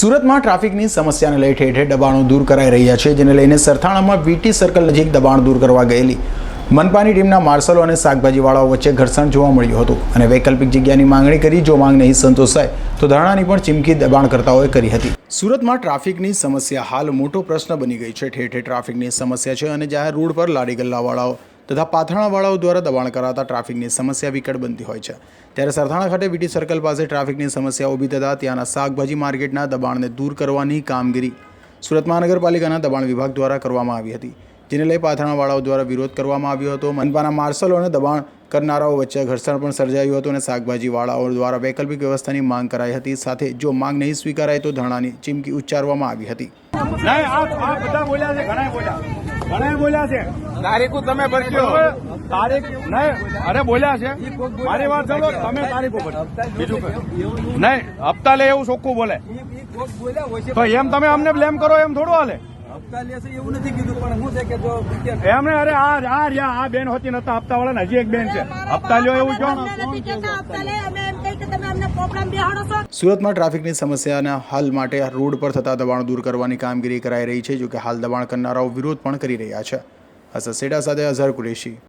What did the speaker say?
સુરતમાં ટ્રાફિકની સમસ્યાને લઈ ઠેર દબાણો દૂર કરાઈ રહ્યા છે, જેને લઈને સરથાણામાં વીટી સર્કલ નજીક દબાણ દૂર કરવા ગયેલી. મનપાની ટીમના માર્શલો અને શાકભાજીવાળાઓ વચ્ચે ઘર્ષણ જોવા મળ્યું હતું અને વૈકલ્પિક જગ્યાની માંગણી કરી, જો માંગ નહીં સંતોષાય, તો ધરણાની પણ ચીમકી દબાણકર્તાઓએ કરી હતી. સુરતમાં ટ્રાફિકની સમસ્યા હાલ મોટો પ્રશ્ન બની ગઈ છે. ઠેર ઠેર ટ્રાફિકની સમસ્યા છે અને જાહેર રોડ પર લારી ગલ્લાવાળાઓ તથા પાથરણાવાળાઓ દ્વારા દબાણ કરાતા ટ્રાફિકની સમસ્યા વિકટ બનતી હોય છે. ત્યારે સરથાણા ખાતે વીટી સર્કલ પાસે ટ્રાફિકની સમસ્યા ઊભી થતાં ત્યાંના શાકભાજી માર્કેટના દબાણને દૂર કરવાની કામગીરી સુરત મહાનગરપાલિકાના દબાણ વિભાગ દ્વારા કરવામાં આવી હતી, જેને લઈ પાથરણાવાળાઓ દ્વારા વિરોધ કરવામાં આવ્યો હતો. મનપાના માર્શલો અને દબાણ કરનારાઓ વચ્ચે ઘર્ષણ પણ સર્જાયું હતું અને શાકભાજીવાળાઓ દ્વારા વૈકલ્પિક વ્યવસ્થાની માંગ કરાઈ હતી. સાથે જો માંગ નહીં સ્વીકારાય તો ધરણાની ચીમકી ઉચ્ચારવામાં આવી હતી. ઘણા બોલ્યા છે. તારીખો તમે ભરજો તારીખ નહીં અરે બોલ્યા છે. મારી વાત ચાલો તમે તારીખ બીજું નહીં હપ્તા લે એવું ચોખ્ખું બોલે. તો એમ તમે અમને બ્લેમ કરો એમ થોડું હાલે. એવું નથી કીધું પણ હું છે કે જો એમને અરે આ આ રહ્યા આ બેન હોતી નતા હપ્તા વાળા ને હજી એક બેન છે. હપ્તા લ્યો એવું કહો. ને. નથી કહેતા હપ્તા લે અમે એમ કહી કે તમે અમને પ્રોબ્લેમ બેહાડો છો. સુરતમાં ટ્રાફિકની સમસ્યાના હલ માટે રોડ પર થતા દબાણ દૂર કરવાની કામગીરી કરાઈ રહી છે જો કે હાલ દબાણ કરનારાઓ વિરોધ પણ કરી રહ્યા છે. અસર સેડા સાથે અઝહર કુરેશી.